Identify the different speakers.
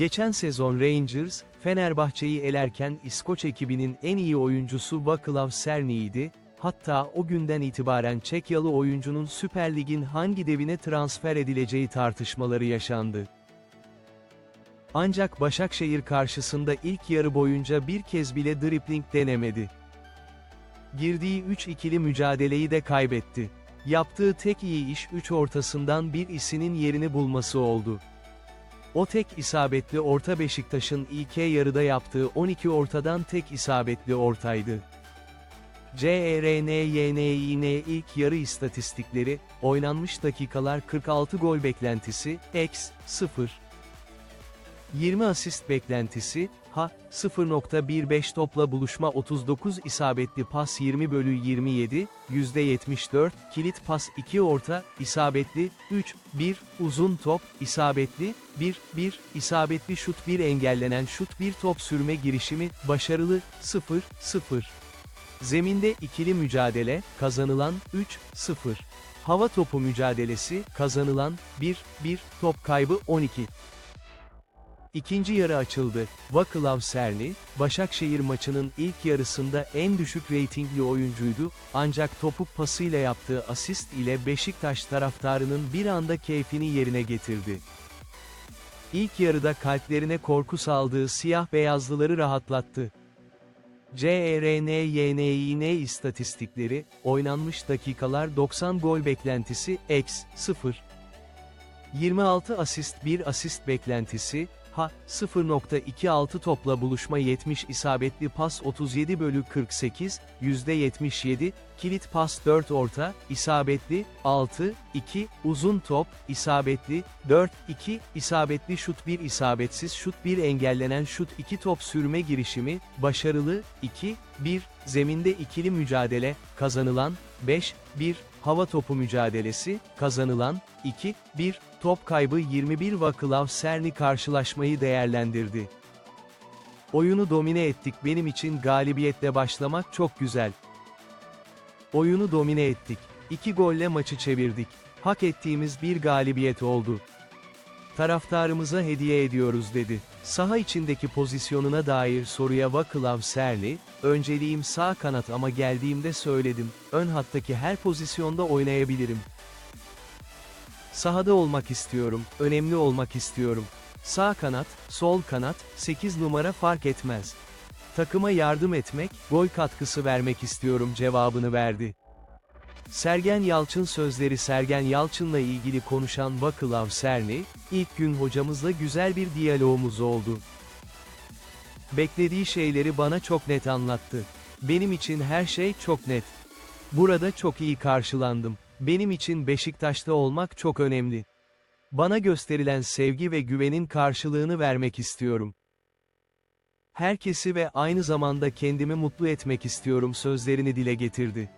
Speaker 1: Geçen sezon Rangers, Fenerbahçe'yi elerken İskoç ekibinin en iyi oyuncusu Vaclav Cerny'ydi, hatta o günden itibaren Çekyalı oyuncunun Süper Lig'in hangi devine transfer edileceği tartışmaları yaşandı. Ancak Başakşehir karşısında ilk yarı boyunca bir kez bile dribling denemedi. Girdiği 3-2'li mücadeleyi de kaybetti. Yaptığı tek iyi iş 3 ortasından bir isinin yerini bulması oldu. O tek isabetli orta Beşiktaş'ın ilk yarıda yaptığı 12 ortadan tek isabetli ortaydı. E CERNYNİN ilk yarı istatistikleri, oynanmış dakikalar 46 gol beklentisi, x 0. 20 asist beklentisi, ha, 0.15 topla buluşma 39 isabetli pas 20 bölü 27, %74, kilit pas 2 orta, isabetli, 3, 1, uzun top, isabetli, 1, 1, isabetli şut 1 engellenen şut 1 top sürme girişimi, başarılı, 0, 0. Zeminde ikili mücadele, kazanılan, 3, 0. Hava topu mücadelesi, kazanılan, 1, 1, top kaybı 12. İkinci yarı açıldı. Vaclav Serni, Başakşehir maçının ilk yarısında en düşük reytingli oyuncuydu, ancak topu pasıyla yaptığı asist ile Beşiktaş taraftarının bir anda keyfini yerine getirdi. İlk yarıda kalplerine korku saldığı siyah beyazlıları rahatlattı. E CERNYNİN istatistikleri, oynanmış dakikalar 90 gol beklentisi, x 0. 26 asist 1 asist beklentisi, ha, 0.26 topla buluşma 70 isabetli pas 37 bölü 48, %77, kilit pas 4 orta, isabetli, 6, 2, uzun top, isabetli, 4, 2, isabetli şut 1 isabetsiz şut 1 engellenen şut 2 top sürme girişimi, başarılı, 2, 1, zeminde ikili mücadele, kazanılan, 5, 1, hava topu mücadelesi, kazanılan, 2, 1, top kaybı 21 Vaclav Serni karşılaşmayı değerlendirdi. Oyunu domine ettik benim için galibiyetle başlamak çok güzel. Oyunu domine ettik. İki golle maçı çevirdik. Hak ettiğimiz bir galibiyet oldu. Taraftarımıza hediye ediyoruz dedi. Saha içindeki pozisyonuna dair soruya Vaclav Serni, önceliğim sağ kanat ama geldiğimde söyledim, ön hattaki her pozisyonda oynayabilirim. Sahada olmak istiyorum, önemli olmak istiyorum. Sağ kanat, sol kanat, 8 numara fark etmez. Takıma yardım etmek, gol katkısı vermek istiyorum cevabını verdi. Sergen Yalçın sözleri Sergen Yalçın'la ilgili konuşan Vaclav Serni, ilk gün hocamızla güzel bir diyalogumuz oldu. Beklediği şeyleri bana çok net anlattı. Benim için her şey çok net. Burada çok iyi karşılandım. Benim için Beşiktaş'ta olmak çok önemli. Bana gösterilen sevgi ve güvenin karşılığını vermek istiyorum. Herkesi ve aynı zamanda kendimi mutlu etmek istiyorum sözlerini dile getirdi.